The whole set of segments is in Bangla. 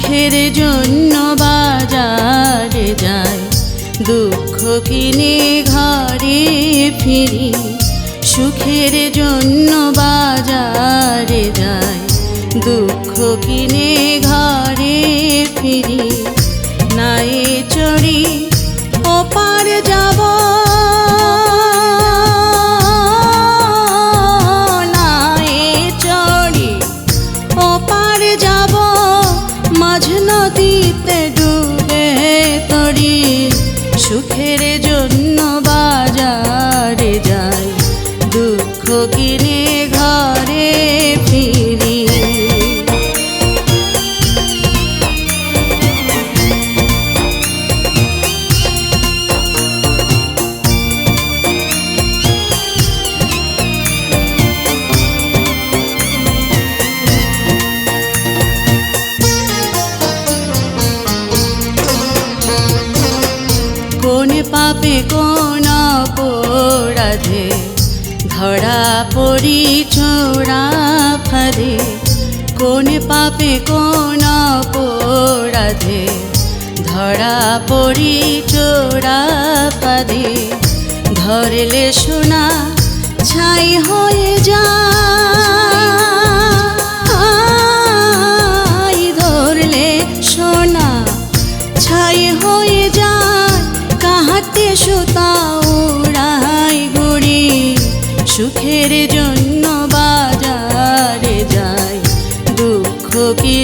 সুখের জন্য বাজারে যায়, দুঃখ কিনে ঘরে ফিরি, সুখের জন্য বাজারে যায়, দুঃখ কিনে ঘরে ফিরি নাই চড়ি, ওপার যাব নদীতে ডুবে তরি সুখের জন্য। পাপে কোন পোড়াধে ধরা পড়ি ছোড়া ফাঁদে। কোন পাপে কোন অপরাধে? ধরা পড়ি চোরা পাদে ধরলে সোনা ছাই হয়ে যায়। সুখের জন্য বাজারে যাই। দুঃখ কিনে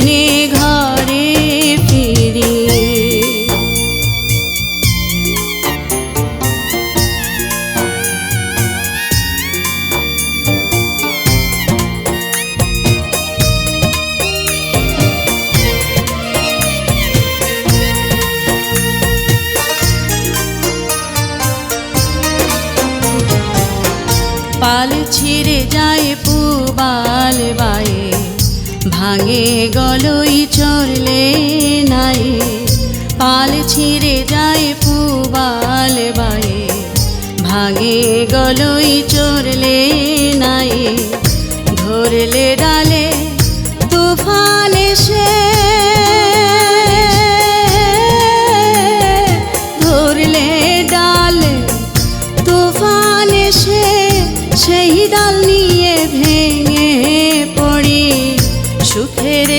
পাল ছিঁড়ে যায় পুবাল বায়ে। ভাঙে গলই চললে নাই। পাল ছিঁড়ে যায় পুবাল বায়ে। ভাঙে গলই চললে নাই। ধরলে ডালে তুফান এসে সেই ডাল নিয়ে ভেঙে পড়ি। সুখের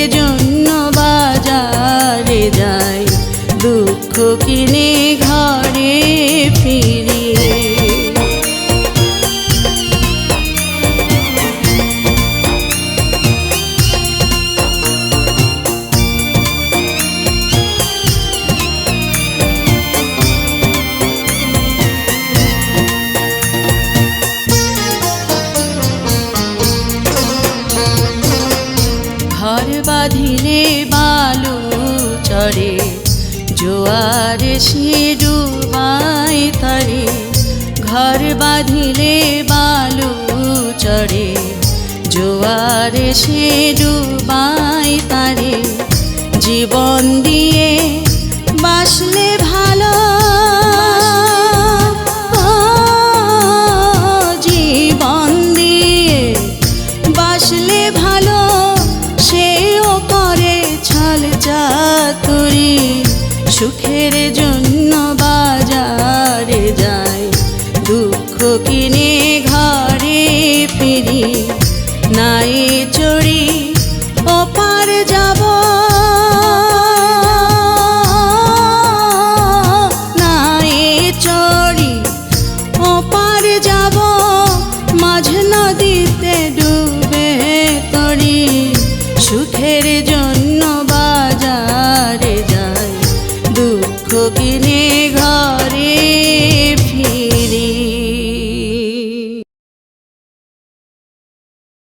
চড়ে, জোয়ার সে মাই তরে, ঘর বাঁধিলে বালু চড়ে, জোয়ার সে ডুবাই তারে, জীবন দিয়ে বাসলে জন্য বাজারে যায়। দুঃখ কিনে সকিনী ঘরে।